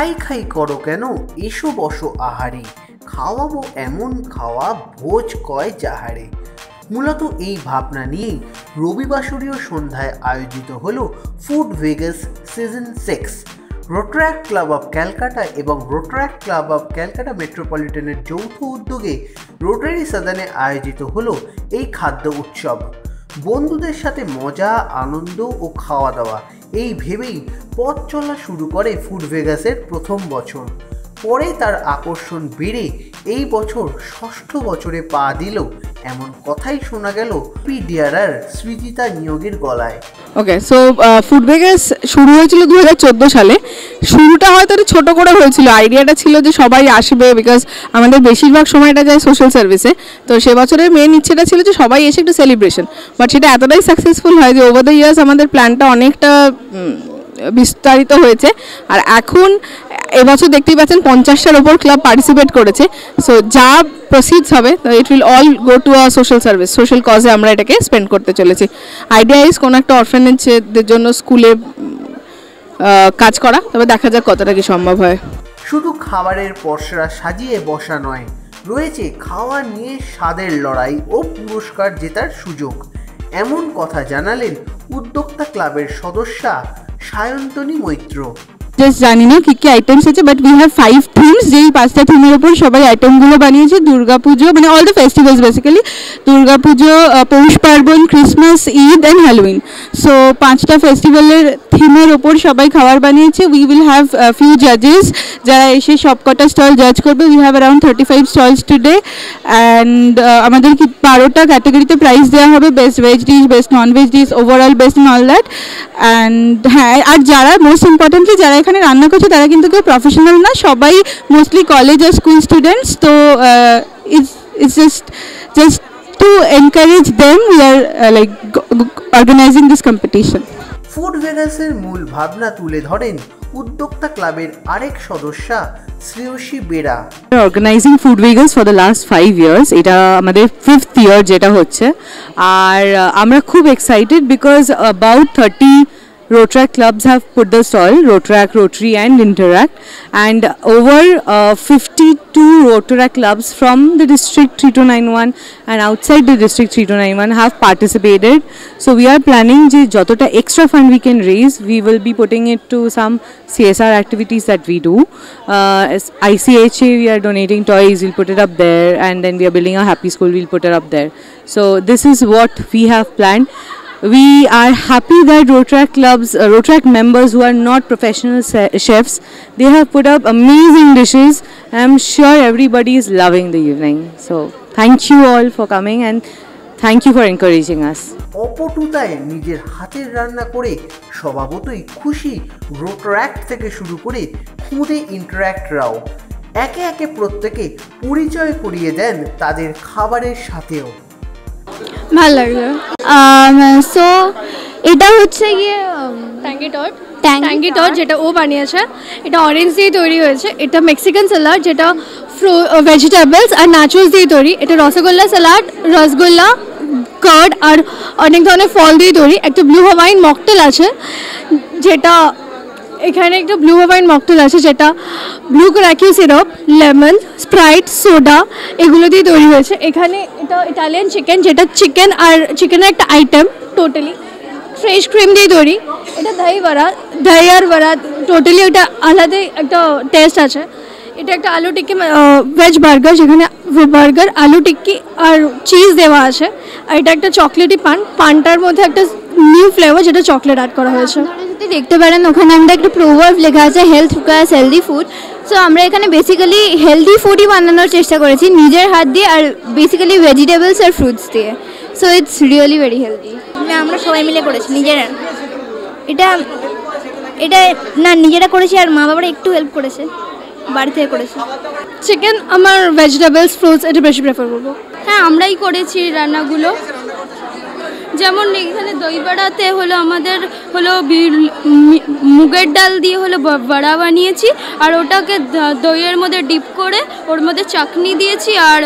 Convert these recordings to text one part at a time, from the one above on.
খাই খাই করো কেন? এসো বসো আহারে। খাওয়াবো এমন খাওয়া ভোজ কয় যাহারে। মূলত এই ভাবনা নিয়েই রবিবাসরীয় সন্ধ্যায় আয়োজিত হল food Vegas season six. Rotaract club of Calcutta এবং রোট্রাক্ট ক্লাব অফ ক্যালকাটা মেট্রোপলিটনের যৌথ উদ্যোগে রোটারি সাদানে আয়োজিত হলো এই খাদ্য উৎসব। বন্ধুদের সাথে মজা, আনন্দ ও খাওয়া দাওয়া এই ভেবেই পথ চলা শুরু করে ফুড ভেগাসের প্রথম বছর। পরে তার আকর্ষণ বেড়ে এই বছর ষষ্ঠ বছরে পা দিল এমন কথাই শোনা গেল পিডিআরআর সৃজিতা নিয়োগের গলায়। ওকে সো ফুড ভেগাস শুরু হয়েছিল দু হাজার চোদ্দ সালে। শুরুটা হয়তো একটু ছোটো করে হয়েছিল। আইডিয়াটা ছিল যে সবাই আসবে বিকজ আমাদের বেশিরভাগ সময়টা যায় সোশ্যাল সার্ভিসে তো সে বছরের মেন ইচ্ছেটা ছিল যে সবাই এসে একটু সেলিব্রেশন বাট সেটা এতটাই সাকসেসফুল হয় যে ওভার দ্য ইয়ার্স আমাদের প্ল্যানটা অনেকটা বিস্তারিত হয়েছে। আর এখন এবছর দেখতেই পাচ্ছেন পঞ্চাশটার ওপর ক্লাব পার্টিসিপেট করেছে। সো যা প্রসিডস হবে it will all go to a social service social কজে আমরা এটাকে স্পেন্ড করতে চলেছি। আইডিয়া ইজ কোনো একটা অরফেনেজদের জন্য স্কুলে কাজ করা, তবে দেখা যাক কতটা কি সম্ভব হয়। শুধু খাবারের পসরা সাজিয়ে বসা নয়, রয়েছে খাওয়া নিয়ে স্বাদের লড়াই ও পুরস্কার জেতার সুযোগ। এমন কথা জানালেন উদ্যোক্তা ক্লাবের সদস্যা সায়ন্তনী মৈত্র। জাস্ট জানি না কী কী আইটেমস আছে but we have five themes যেই পাঁচটা থিমের ওপর সবাই আইটেমগুলো বানিয়েছে দুর্গাপুজো মানে all the festivals basically Durgapuja ah, Poush Parbon Christmas Eid and Halloween so পাঁচটা ফেস্টিভ্যালের থিমের ওপর সবাই খাবার বানিয়েছে। উই উইল হ্যাভ ফিউ জাজেস যারা এসে সবকটা স্টল জাজ করবে। We have around thirty five stalls today and আমাদের কি বারোটা ক্যাটাগরিতে প্রাইজ দেওয়া হবে। Best veg dish best non veg dish overall best all that and হ্যাঁ আর যারা মোস্ট ইম্পর্টেন্টলি যারা এখানে রান্না করছে তারা কিন্তু কেউ প্রফেশনাল না সবাই মোস্টলি কলেজ আর স্কুল স্টুডেন্টস তো it's it's just just to encourage them we are like organizing this competition food ভেগাসের মূল ভাবনা তুলে ধরেন উদ্যোক্তা ক্লাবের আরেক সদস্যা Shreyasi Bera. Organizing food Vegas for the last five years এটা আমাদের ফিফথ ইয়ার যেটা হচ্ছে। আর আমরা খুব excited because about thirty Rotaract clubs have put the soil, Rotaract, Rotary and Interact and over uh, 52 Rotaract clubs from the district 3291 and outside the district 3291 have participated. So we are planning the Jotota extra fund we can raise, we will be putting it to some CSR activities that we do. Uh, ICHA we are donating toys, we'll put it up there and then we are building a happy school, we'll put it up there. So this is what we have planned. We are happy that Rotaract clubs, uh, Rotaract members who are not professional chefs, they have put up amazing dishes. I'm sure everybody is loving the evening. So thank you all for coming and thank you for encouraging us. অপটুতায় নিজের হাতের রান্না করে স্বভাবতই খুশি রোটরাক্ট থেকে শুরু করে খুদে ইন্টারাক্টরাও একে একে প্রত্যেকে পরিচয় করিয়ে দেন তাদের খাবারের সাথেও ভালো লাগল। সো এটা হচ্ছে গিয়ে ট্যাঙ্গি টট ট্যাঙ্গি টট যেটা ও বানিয়েছে। এটা অরেঞ্জ দিয়ে তৈরি হয়েছে। এটা মেক্সিকান স্যালাড যেটা ফ্রু ভেজিটেবলস আর নাচুস দিয়ে তৈরি। এটা রসগোল্লা স্যালাড রসগোল্লা কার্ড আর অনেক ধরনের ফল দিয়ে তৈরি। একটা ব্লু হাওয়াইন মকটেল আছে যেটা এখানে একটা ব্লু হাওয়াইন মকটেল আছে যেটা ব্লু ক্র্যাকি সিরাপ লেমন স্প্রাইট সোডা এগুলো দিয়ে তৈরি হয়েছে। এখানে এটা ইটালিয়ান চিকেন যেটা চিকেন আর চিকেনের একটা আইটেম টোটালি ফ্রেশ ক্রিম দিয়ে তৈরি। এটা দই বড়া, দই আর বড়া টোটালি এটা আলাদাই একটা টেস্ট আছে। এটা একটা আলু টিক্কি ভেজ বার্গার যেখানে বার্গার আলু টিক্কি আর চিজ দেওয়া আছে। আর এটা একটা চকলেটি পান। পানটার মধ্যে একটা নিউ ফ্লেভার যেটা চকলেট অ্যাড করা হয়েছে। যদি দেখতে পারেন ওখানে আমরা একটা প্রোভার্ব লেখা আছে health requires healthy food so আমরা এখানে বেসিক্যালি হেলদি ফুডই বানানোর চেষ্টা করেছি নিজের হাত দিয়ে আর বেসিক্যালি ভেজিটেবলস আর ফ্রুটস দিয়ে। So it's really very healthy আমরা সবাই মিলে করেছি নিজেরা। এটা এটা না নিজেরা করেছি আর মা বাবারা একটু হেল্প করেছে বাড়ি থেকে করেছে। চিকেন আমার ভেজিটেবলস ফ্রুটস এটা বেশি প্রেফার করব। হ্যাঁ আমরাই করেছি রান্নাগুলো। যেমন এখানে দই বড়াতে হলো আমাদের হলো মুগের ডাল দিয়ে হলো বড়া বানিয়েছি, আর ওটাকে দইয়ের মধ্যে ডিপ করে ওর মধ্যে চাটনি দিয়েছি আর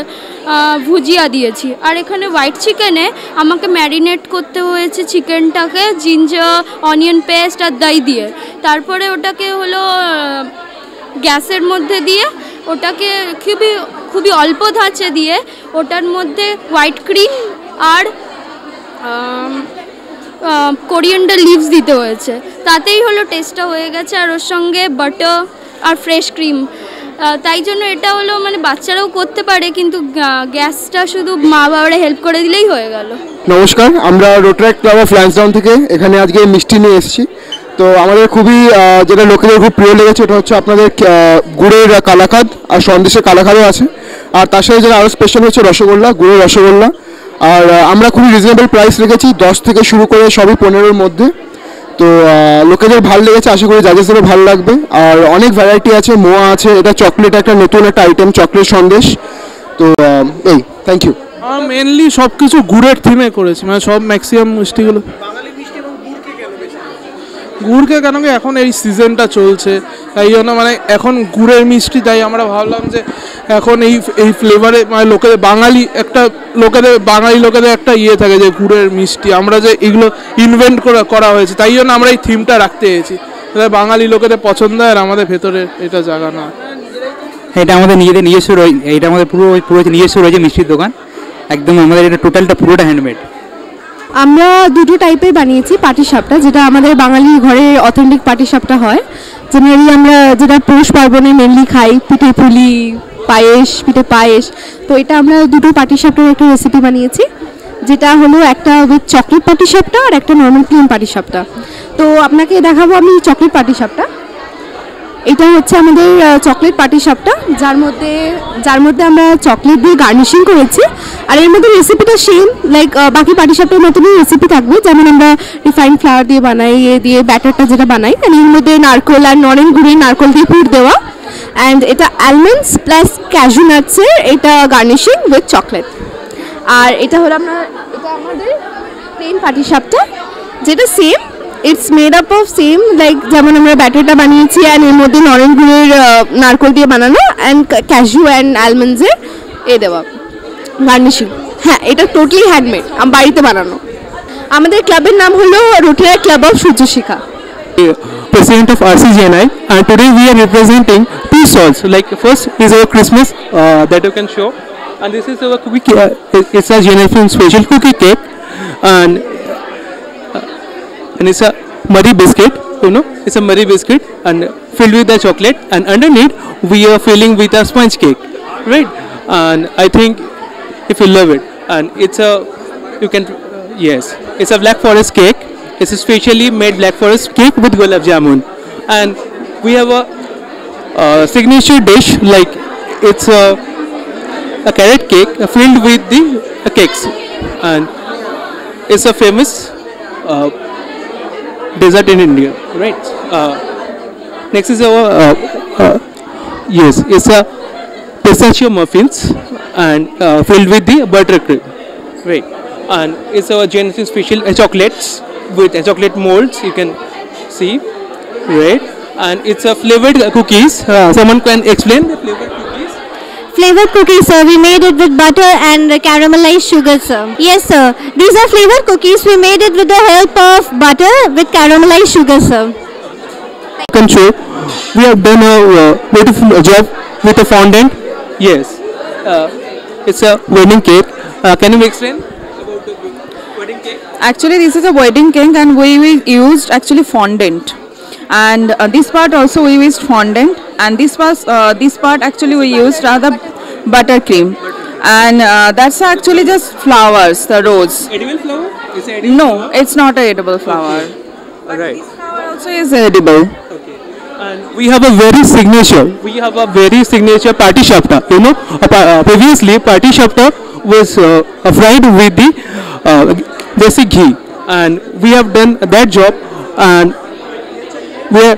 ভুজিয়া দিয়েছি। আর এখানে হোয়াইট চিকেনে আমাকে ম্যারিনেট করতে হয়েছে চিকেনটাকে, জিঞ্জার, অনিয়ন পেস্ট আর দই দিয়ে। তারপরে ওটাকে হলো গ্যাসের মধ্যে দিয়ে ওটাকে খুবই খুবই অল্প ধাঁচে দিয়ে ওটার মধ্যে হোয়াইট ক্রিম আর কোরিয়েন্ডার লিভস দিতে হয়েছে। তাতেই হলো টেস্টটা হয়ে গেছে আর ওর সঙ্গে বাটার আর ফ্রেশ ক্রিম তাই জন্য এটা হলো মানে বাচ্চারাও করতে পারে, কিন্তু গ্যাসটা শুধু মা বাবারা হেল্প করে দিলেই হয়ে গেল। নমস্কার, আমরা রোটারেক্ট ক্লাব অফ ল্যান্সডাউন থেকে এখানে আজকে মিষ্টি নিয়ে এসেছি। তো আমাদের খুবই যেটা লোকেদের খুব প্রিয় লেগেছে ওটা হচ্ছে আপনাদের গুড়ের কালাকাদ আর সন্দেশের কালাকাদও আছে। আর তার সাথে যেটা আরও স্পেশাল হচ্ছে রসগোল্লা, গুড়ের রসগোল্লা। আর আমরা খুবই রিজনেবল প্রাইস রেখেছি, দশ থেকে শুরু করে সবই পনেরোর মধ্যে। তো লোকেদের ভালো লেগেছে, আশা করি জাজেসদেরও ভালো লাগবে। আর অনেক ভ্যারাইটি আছে, মোয়া আছে, এটা চকলেট একটা নতুন একটা আইটেম চকলেট সন্দেশ। তো এই থ্যাংক ইউ মেনলি সব কিছু গুড়ের থিমে করেছি মানে সব ম্যাক্সিমাম মিষ্টিগুলো। গুড়কে কেন কি এখন এই সিজনটা চলছে? তাই জন্য মানে এখন গুড়ের মিষ্টি, তাই আমরা ভাবলাম যে এখন এই এই ফ্লেভারে মানে লোকেদের বাঙালি একটা, লোকেদের, বাঙালি লোকেদের একটা ইয়ে থাকে যে গুড়ের মিষ্টি। আমরা যে এগুলো ইনভেন্ট করা হয়েছে, তাই জন্য আমরা এই থিমটা রাখতে চেয়েছি বাঙালি লোকেদের পছন্দ আর আমাদের ভেতরে এটা জাগানো হয়, এটা আমাদের নিজেদের নিজস্ব রয়ে- এটা আমাদের পুরো পুরো নিজস্ব রয়েছে মিষ্টির দোকান। একদম আমাদের এটা টোটালটা পুরোটা হ্যান্ডমেড আমরা দুটো টাইপের বানিয়েছি পাটিসাপটা, যেটা আমাদের বাঙালি ঘরে অথেন্টিক পাটিসাপটা হয়। জেনারেলি আমরা যেটা পৌষ পার্বণে মেনলি খাই, পিঠে পুলি, পায়েস, পিঠে পায়েস। তো এটা আমরা দুটো পাটিসাপটার একটা রেসিপি বানিয়েছি, যেটা হলো একটা উইথ চকলেট পাটিসাপটা আর একটা নর্মাল ক্রিম পাটিসাপটা। তো আপনাকে দেখাবো আমি চকলেট পাটিসাপটা। এটা হচ্ছে আমাদের চকলেট পাটিসাপটা যার মধ্যে যার মধ্যে আমরা চকলেট দিয়ে গার্নিশিং করেছি। আর এর মধ্যে রেসিপিটা সেম লাইক বাকি পাটিসাপটার মতনই রেসিপি থাকবে। যেমন আমরা রিফাইন ফ্লাওয়ার দিয়ে বানাই, এ দিয়ে ব্যাটারটা যেটা বানাই। আর এর মধ্যে নারকোল আর নরেন গুঁড়ি নারকোল দিয়ে পুর দেওয়া। অ্যান্ড এটা অ্যালমন্ডস প্লাস ক্যাজু নাটসের এটা গার্নিশিং উইথ চকলেট আর এটা হলো আমরা, এটা আমাদের প্লেন পাটিসাপটা যেটা same it's made up of same like যেমন আমরা ব্যাটারটা বানিয়েছি অ্যান্ড এর মধ্যে নরেন গুড়ের নারকোল দিয়ে বানানো অ্যান্ড ক্যাজু অ্যান্ড অ্যালমন্ডসের এ দেওয়া গার্নিশিং হ্যাঁ এটা টোটালি হ্যান্ডমেড বাড়িতে বানানো আমাদের ক্লাবের নাম হলো Rotaract club of Suryashikha president of RCGNI and today we are representing two stalls like first is our Christmas uh, that you can show and this is our cookie uh, it's a Jennifer special cookie cake and uh, and it's a muddy biscuit you know it's a muddy biscuit and filled with the chocolate and underneath we are filling with a sponge cake right? And I think if you love it and it's a you can yes it's a black forest cake. It's a specially made black forest cake with gulab jamun. And we have a, uh signature dish like it's a, a carrot cake filled with the uh, cakes. And it's a famous uh, dessert in india right? Uh, next is our uh, uh, yes it's a pistachio muffins and uh, filled with the buttercream right? And it's our genesis special uh, chocolates with uh, chocolate molds you can see right? And it's a flavored uh, cookies. Uh, someone can explain the flavored cookies Flavored cookies, sir. We made it with butter and caramelized sugar, sir. Yes, sir. These are flavored cookies. We made it with the help of butter with caramelized sugar, sir. can show we have done a uh, beautiful job with a fondant yes uh, it's a wedding cake uh, can you explain about the wedding cake Actually, this is a wedding cake, and we, we used actually fondant. And uh, this part also we used fondant, and this was uh, this part actually we used uh, the buttercream, and uh, that's actually just flowers, the rose. edible flower? Is it edible No, it's not a edible flower. right. Flower also is edible. and we have a very signature we have a very signature party shapta you know. Uh, previously party shapta was uh, fried with the uh, basic ghee. And we have done that job and we are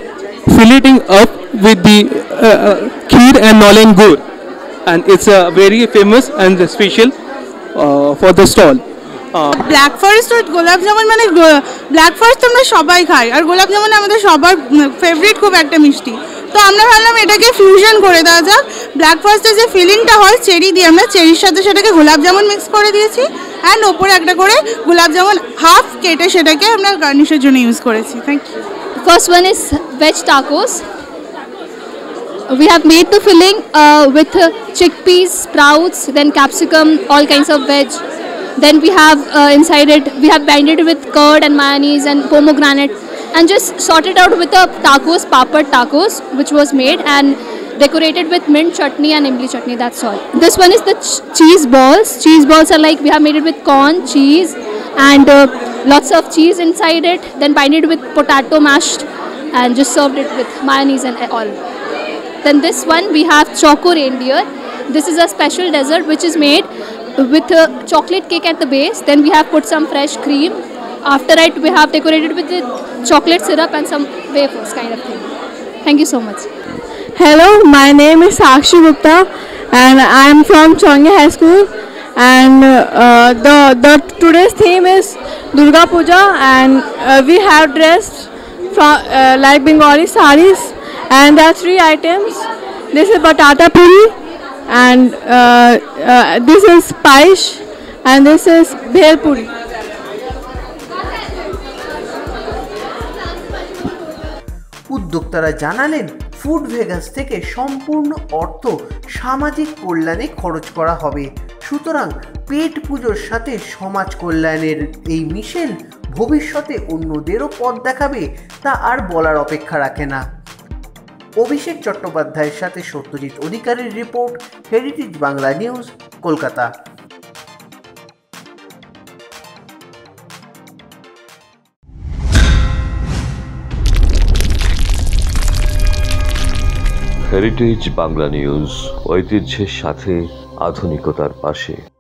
filleting up with the uh, uh, kheer and nolen gur and it's a very famous and special uh, for the stall. Uh, black forest আর গোলাপ জামুন মানে black forest আমরা সবাই খাই আর গোলাপ জামুন আমাদের সবার favourite খুব একটা মিষ্টি। তো আমরা ভাবলাম এটাকে ফিউশন করে দেওয়া যাক। ব্ল্যাক ফরেস্টের যে ফিলিংটা হয় চেরি দিয়ে আমরা চেরির সাথে সেটাকে গোলাপ জামুন মিক্স করে দিয়েছি অ্যান্ড ওপরে একটা করে গোলাপ জামুন হাফ কেটে সেটাকে আমরা গার্নিশের জন্য ইউজ করেছি। Thank you first one is veg tacos. We have made the filling uh, with uh, chickpeas, sprouts, then capsicum, all kinds of veg. Then we have uh, inside it, we have binded it with curd and mayonnaise and pomegranate and just sorted out with the tacos, papad tacos, which was made and decorated with mint chutney and imli chutney, that's all. This one is the ch- cheese balls. Cheese balls are like, we have made it with corn, cheese and uh, lots of cheese inside it, then binded with potato mashed and just served it with mayonnaise and all. Then this one we have choco reindeer. This is a special dessert which is made with a chocolate cake at the base. Then we have put some fresh cream. After it we have decorated with chocolate syrup and some wafers kind of thing. Thank you so much. Hello, my name is Sakshi Gupta and I am from Chongya High School and uh, the, the today's theme is Durga Puja and uh, we have dressed from uh, like Bengali saris and there are three items. This is batata puri and uh, uh, this is paish and this is bhel puri. উদ্যোক্তারা জানালেন food Vegas থেকে সম্পূর্ণ অর্থ সামাজিক কল্যাণে খরচ করা হবে সুতরাং পেট পুজোর সাথে সমাজ কল্যাণের এই মিশেল ভবিষ্যতে অন্যদেরও পথ দেখাবে তা আর বলার অপেক্ষা রাখে না অভিষেক চট্টোপাধ্যায়ের সাথে সত্যজিৎ অধিকারীর report heritage Bangla news Kolkata. Heritage Bangla news ঐতিহ্যের সাথে আধুনিকতার পাশে।